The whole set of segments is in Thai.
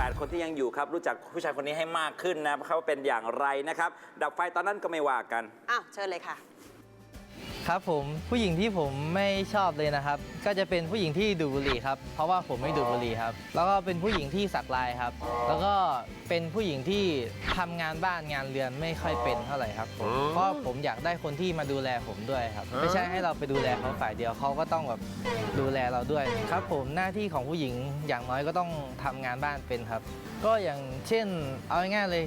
18 คนที่ยังอยู่ครับ รู้จักผู้ชายคนนี้ให้มากขึ้นนะเขาเป็นอย่างไรนะครับ ดับไฟตอนนั้นก็ไม่ว่ากัน อ้าว เชิญเลยค่ะ ครับผมผู้หญิงที่ผมไม่ชอบเลยนะครับ ก็จะเป็นผู้หญิงที่ดูดบุหรี่ครับ เพราะว่าผมไม่ดูดบุหรี่ครับ แล้วก็เป็นผู้หญิงที่สักลายครับ แล้วก็เป็นผู้หญิงที่ทำงานบ้านงานเรือนไม่ค่อยเป็นเท่าไหร่ครับผมเพราะผมอยากได้คนที่มาดูแลผมด้วยครับ ไม่ใช่ให้เราไปดูแลเขาฝ่ายเดียวเขาก็ต้องแบบดูแลเราด้วยครับ ผมหน้าที่ของผู้หญิงอย่างน้อยก็ต้องทำงานบ้านเป็นครับ ก็อย่างเช่นเอาง่ายๆเลย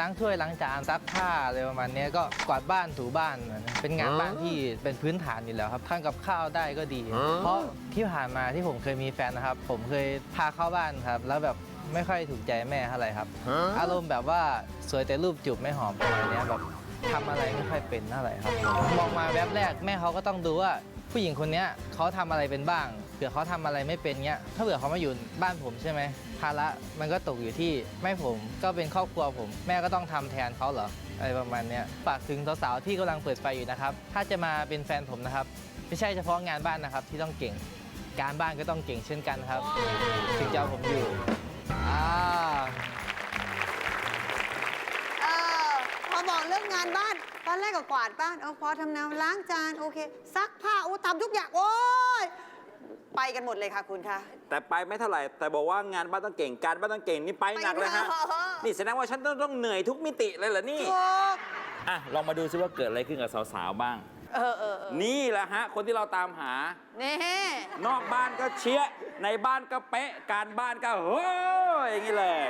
ล้างถ้วยล้างจานซักผ้าอะไรประมาณเนี้ยก็กวาดบ้านถูบ้านเป็นงานบ้านที่เป็นพื้นฐานอยู่แล้วครับทำกับข้าวได้ก็ดี เพราะที่ผ่านมาที่ผมเคยมีแฟนนะครับ ผมเคยพาเข้าบ้านครับ แล้วแบบไม่ค่อยถูกใจแม่เท่าไหร่ครับ อารมณ์แบบว่าสวยแต่รูปจูบไม่หอมประมาณเนี้ยแบบทำอะไรไม่ค่อยเป็นเท่าไหร่ครับ มองมาแวบแรกแม่เขาก็ต้องดูว่า ผู้หญิงคนนี้เขาทำอะไรเป็นบ้างเผื่อเขาทำอะไรไม่เป็นเนี้ยถ้าเผื่อเขามาอยู่บ้านผมใช่ไหมภาระมันก็ตกอยู่ที่แม่ผมก็เป็นครอบครัวผม แม่ก็ต้องทำแทนเขาเหรออะไรประมาณเนี้ยฝากถึงสาวๆที่กำลังเปิดไฟอยู่นะครับ ถ้าจะมาเป็นแฟนผมนะครับ ไม่ใช่เฉพาะงานบ้านนะครับ ที่ต้องเก่งการบ้านก็ต้องเก่งเช่นกันครับถึงจะเอาผมอยู่อ่าพอบอกเรื่องงานบ้าน อนแรกก็กวาดบ้านเออพอทำแนวล้างจานโอเคซักผ้าโอ้ทำทุกอย่างโอ้ยไปกันหมดเลยค่ะคุณคะ แต่ไปไม่เท่าไหร่ แต่บอกว่างานบ้านต้องเก่งการบ้านต้องเก่งนี่ไปหนักเลยฮะ ไปเถอะ นี่แสดงว่าฉันต้องต้องเหนื่อยทุกมิติเลยเหรอนี่ ถูกอะ ลองมาดูซิว่าเกิดอะไรขึ้นกับสาวๆบ้าง เออเออเออนี่แหละฮะ คนที่เราตามหา นี่นอกบ้านก็เชียร์ในบ้านก็เป๊ะ การบ้านก็โฮ้ยอย่างนี้เลย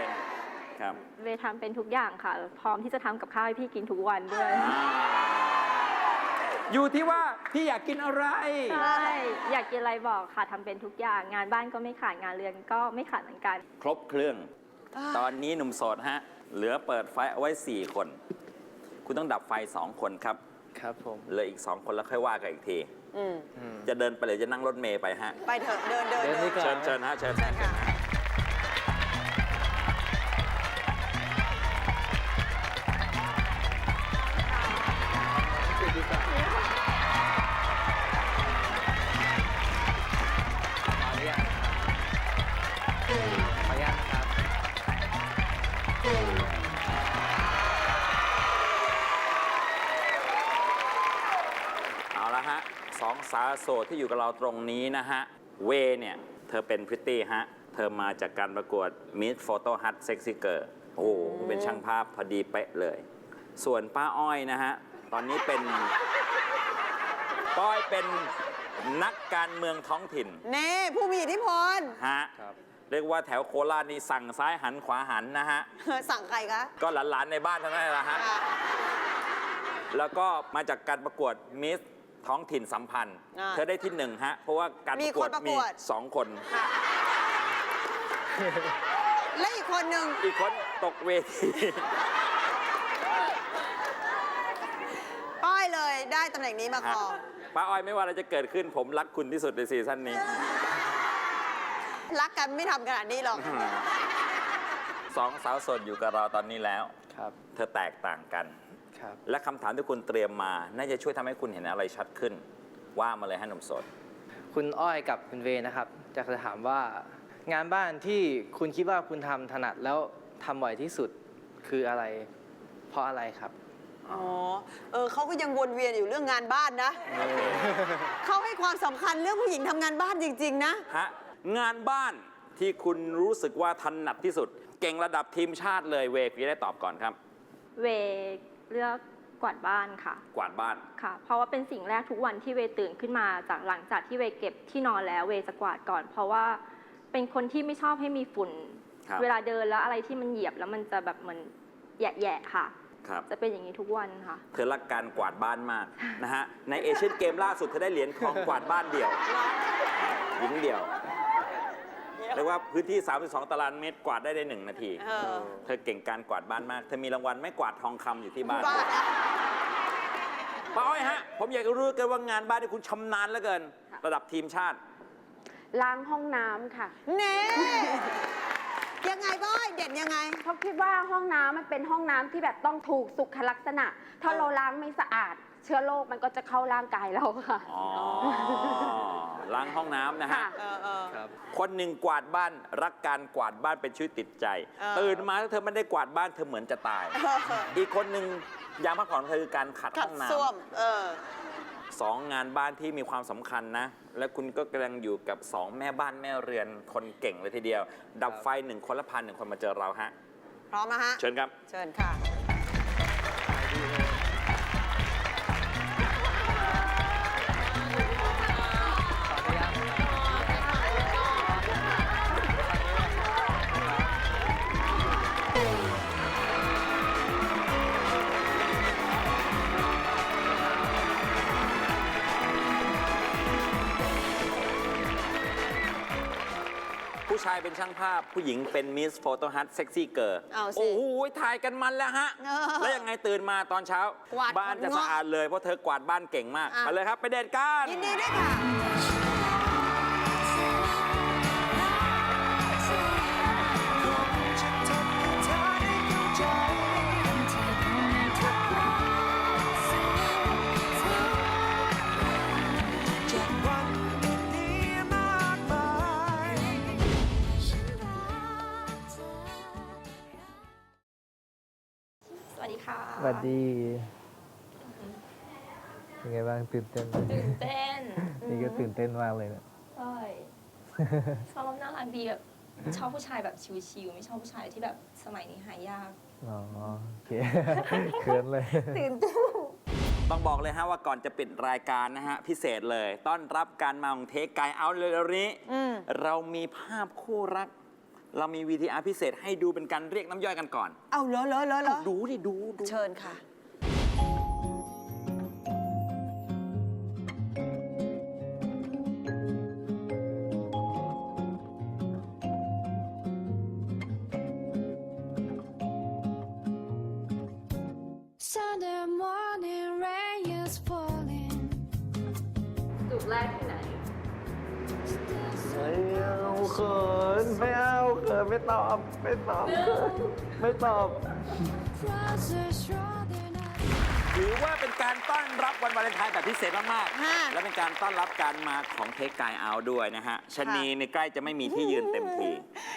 ครับเวย์ทำเป็นทุกอย่างค่ะ พร้อมที่จะทำกับข้าวให้พี่กินทุกวันด้วยอ่าอยู่ที่ว่าพี่อยากกินอะไร ใช่อยากกินอะไรบอกค่ะทำเป็นทุกอย่างงานบ้านก็ไม่ขาดงานเรือนก็ไม่ขาดเหมือนกัน ครบเครื่อง ตอนนี้หนุ่มโสดฮะ เหลือเปิดไฟเอาไว้ 4 คน คุณต้องดับไฟ 2 คนครับ ครับผม เหลืออีก 2 คนแล้วค่อยว่ากันอีกทีอืมจะเดินไปหรือจะนั่งรถเมย์ไปฮะ ไปเถอะเดินเดินเดินเดิดีนกว่าเชิญเชิญฮะเชิญฮะ สองสาวโสดที่อยู่กับเราตรงนี้นะฮะ เวเนี่ย เธอเป็นพริตตี้ฮะ เธอมาจากการประกวด Miss Photo Hut Sexy Girl โอ้โหเป็นช่างภาพพอดีเป๊ะเลย ส่วนป้าอ้อยนะฮะ ตอนนี้เป็นป้าอ้อยเป็นนักการเมืองท้องถิ่นเน่ผู้มีอิทธิพลฮะครับเรียกว่าแถวโคราชนี่สั่งซ้ายหันขวาหันนะฮะ สั่งใครคะ ก็หลานๆในบ้านเท่านั้นแหละฮะอะแล้วก็มาจากการประกวดมิส ท้องถิ่นสัมพันธ์ อ่าเธอได้ที่หนึ่งฮะ เพราะว่าการมีประกวดคนประกมีวด สองคน ค่ะและอีกคนหนึ่งอีกคนตกเวที ป้ายเลยได้ตำแหน่งนี้มาคฮะรอง ป้าอ้อยไม่ว่าอะไรจะเกิดขึ้นผมรักคุณที่สุดในซีซั่นนี้ รักกันไม่ทำขนาดนี้หรอก สองสาวโสดอยู่กับเราตอนนี้แล้ว ครับ เธอแตกต่างกัน ครับและคำถามที่คุณเตรียมมา น่าจะช่วยทำให้คุณเห็นอะไรชัดขึ้น ว่ามาเลยฮะหนุ่มโสด คุณอ้อยกับคุณเวนะครับอยากจะถามว่า งานบ้านที่คุณคิดว่าคุณทำถนัดแล้วทำบ่อยที่สุดคืออะไร เพราะอะไรครับ อ๋อ เออเขาก็ยังวนเวียนอยู่เรื่องงานบ้านนะ เขาให้ความสำคัญเรื่องผู้หญิงทำงานบ้านจริง ๆ นะ ฮะ งานบ้านที่คุณรู้สึกว่าถนัดที่สุด เก่งระดับทีมชาติเลยเวคุณจะได้ตอบก่อนครับ เวย์ เลือกกวาดบ้านค่ะ กวาดบ้าน ค่ะ เพราะว่าเป็นสิ่งแรกทุกวันที่เวย์ตื่นขึ้นมา จากหลังจากที่เวย์เก็บที่นอนแล้วเวย์จะกวาดก่อน เพราะว่าเป็นคนที่ไม่ชอบให้มีฝุ่น ครับ เวลาเดินแล้วอะไรที่มันเหยียบแล้วมันจะแบบเหมือนแหยะๆค่ะ ครับ จะเป็นอย่างนี้ทุกวันค่ะ เธอรักการกวาดบ้านมากนะฮะ ในเอเชียนเกมล่าสุดเธอได้เหรียญทองกวาดบ้านเดี่ยวหญิงเดี่ยว เรียกว่าพื้นที่ 32 ตารางเมตรกวาดได้ในหนึ่งนาที เออ เธอเก่งการกวาดบ้านมาก เธอมีรางวัลไม่กวาดทองคำอยู่ที่บ้านบ้านนะป้าอ้อยฮะ ผมอยากจะรู้กันว่างานบ้านที่คุณชำนาญเหลือเกิน ระดับทีมชาติ ล้างห้องน้ำค่ะ เน่ ยังไงบ้อยเด่นยังไงเพราะคิดว่าห้องน้ำมันเป็นห้องน้ำที่แบบต้องถูกสุขลักษณะ ถ้าเออเราล้างไม่สะอาด เชื้อโรคมันก็จะเข้าร่างกายเราค่ะ อ๋อล้างห้องน้ำนะฮะ ค่ะ เออเออ ครับ คนหนึ่งกวาดบ้านรักการกวาดบ้านเป็นชีวิตติดใจ เออ ตื่นมาถ้าเธอไม่ได้กวาดบ้านเธอเหมือนจะตาย อีกคนหนึ่งยามพักผ่อนของเธอคือการขัดขัห้ดองน้ส้วม เออำ สองงานบ้านที่มีความสำคัญนะ และคุณก็กำลังอยู่กับสองแม่บ้านแม่เรือนคนเก่งเลยทีเดียว ดับไฟหนึ่งคนละพันหนึ่งคนมาเจอเราฮะ พร้อมนะฮะ เชิญครับ เชิญค่ะ ชายเป็นช่างภาพ ผู้หญิงเป็นมิสโฟโต้ฮัทเซ็กซี่เกิร์เอาสิโอ้โหถ่ายกันมันแล้วฮะ เออแล้วยังไงตื่นมาตอนเช้า กวาดบ้านจะขนเงาะสะอาดเลยเพราะเธอกวาดบ้านเก่งมากอะ ไปเลยครับไปเดทกัน ยินดีด้วยค่ะ สดีค่ะสวัสดีเป็นไงบ้างตื่นเต้นไหมตื่นเต้นนี่ก็ตื่นเต้นมากเลยเนะใช่ชอบน่ารักดีแบบชอบผู้ชายแบบชิวๆไม่ชอบผู้ชายที่แบบสมัยนี้หายาก อ๋อโอเคเขินเลย ตื่นเต้นต้องบอกเลยฮะว่าก่อนจะปิดรายการนะฮะ พิเศษเลย ต้อนรับการมาของเทคไกเอาเลยนี้อืมเรามีภาพคู่รัก เรามี VTR พิเศษให้ดูเป็นการเรียกน้ำย่อยกันก่อน เอาเหรอเหรอเหรอเหรอดูดิดูดูเชิญค่ะ Sunday morning rain is falling. จูบแรกที่ไหน ไม่เอาเขินไม่เอาเขินไม่ตอบไม่ตอบไม่ตอบ Trousers shorter than ถือว่าเป็น การต้อนรับวันวาเลนไทน์แบบพิเศษมากฮะๆ และเป็นการต้อนรับการมาของเทคไกเอาด้วยนะฮะชะนีในใกล้จะไม่มีที่ยืนเต็มที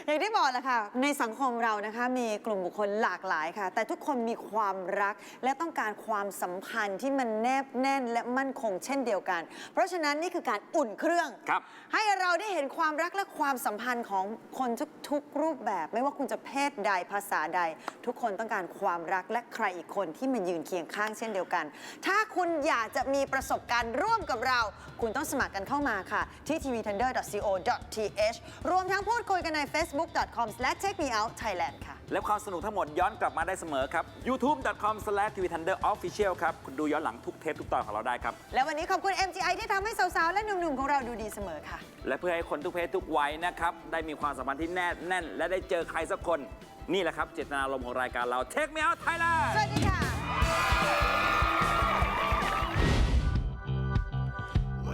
อย่างที่บอกแหละค่ะ ในสังคมเรานะคะมีกลุ่มบุคคลหลากหลายค่ะ แต่ทุกคนมีความรักและต้องการความสัมพันธ์ที่มันแนบแน่นและมั่นคงเช่นเดียวกัน เพราะฉะนั้นนี่คือการอุ่นเครื่อง ครับ ให้เราได้เห็นความรักและความสัมพันธ์ของคนทุกๆรูปแบบ ไม่ว่าคุณจะเพศใดภาษาใด ทุกคนต้องการความรักและใครอีกคนที่มายืนเคียงข้างเช่นเดียวกันถ้าคุณอยากจะมีประสบการณ์ร่วมกับเรา คุณต้องสมัครกันเข้ามาค่ะ ที่ tvtender.co.th รวมทั้งพูดคุยกันใน facebook.com/takemeoutthailand ค่ะ และความสนุกทั้งหมดย้อนกลับมาได้เสมอครับ youtube.com/tvthunderofficial ครับ คุณดูย้อนหลังทุกเทปทุกตอนของเราได้ครับ และวันนี้ขอบคุณ MGI ที่ทำให้สาวๆ และหนุ่มๆ ของเราดูดีเสมอค่ะ และเพื่อให้คนทุกเพศทุกวัยนะครับ ได้มีความสัมพันธ์ที่แน่แน่น และได้เจอใครสักคน นี่แหละครับ เจตนารมณ์ของรายการเรา Take Me Out Thailand สวัสดีค่ะ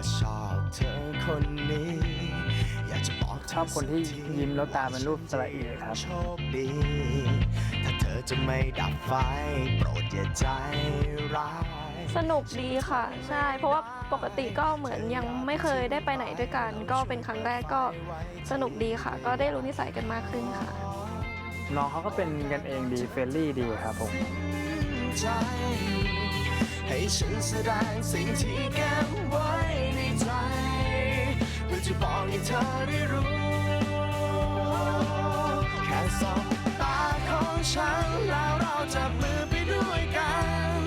ว่าชอบเธอคนนี้ อยากจะบอกเธชอบคนที่ยิ้มแล้วตาเป็นรูปสระอีครับ โชคดี ถ้าเธอจะไม่ดับไฟ โปรดอย่าใจร้าย สนุกดีค่ะ ใช่ เพราะว่าปกติก็เหมือนยังไม่เคยได้ไปไหนด้วยกัน ก็เป็นครั้งแรกก็สนุกดีค่ะ ก็ได้รู้นิสัยกันมากขึ้นค่ะ น้องเขาก็เป็นกันเองดีเฟรนลี่ดีครับผม ใจ ให้ฉันแสดงสิ่งที่เก็บไว้ในใจเพื่อจะบอกให้เธอได้รู้ แค่สองตาของฉันแล้วเราจับมือไปด้วยกัน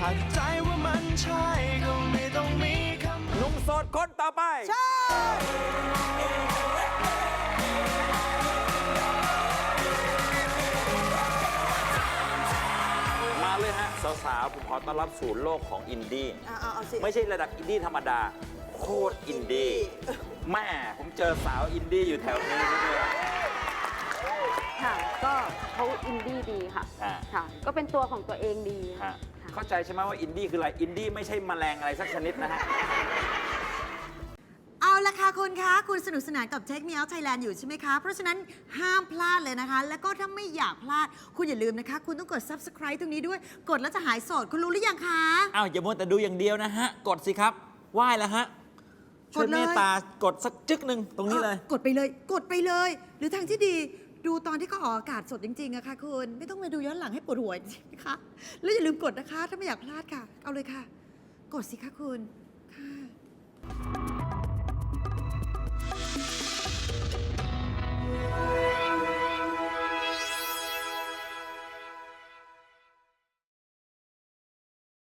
หากใจว่ามันใช่ก็ไม่ต้องมีคำหนุ่มโสดคนต่อไปมาาวๆผมขอต้อนรับสู่โลกของอินดี้เอาเอาเอาสิ ไม่ใช่ระดับอินดี้ธรรมดา โคตรอินดี้แม่ผมเจอสาวอินดี้อยู่แถวนี้ด้วย ค่ะ ก็เขาอินดี้ดีค่ะ อ่า ค่ะ ก็เป็นตัวของตัวเองดี ฮะค่ะเข้าใจใช่ไหมว่าอินดี้คืออะไรอินดี้ไม่ใช่แมลงอะไรสักชนิดนะฮะเอา ละค่ะคุณคะคุณสนุกสนานกับ Take Me Out Thailand อยู่ใช่ไหมคะ เพราะฉะนั้นห้ามพลาดเลยนะคะ แล้วก็ถ้าไม่อยากพลาด คุณอย่าลืมนะคะ คุณต้องกด subscribe ตรงนี้ด้วย กดแล้วจะหายโสด คุณรู้หรือยังคะ อ้าวอย่ามัวแต่ดูอย่างเดียวนะฮะ กดสิครับไหว้แล้วฮะช่วยกดเลยเมตตากดสักจึกหนึ่งตรงนี้เลยออกดไปเลย กดไปเลย หรือทางที่ดีดูตอนที่เขาออกอากาศสดจริงๆอะค่ะคุณ ไม่ต้องมาดูย้อนหลังให้ปวดหัวจริงๆนะคะ แล้วอย่าลืมกดนะคะ ถ้าไม่อยากพลาดค่ะ เอาเลยค่ะ กดสิคะคุณค่ะ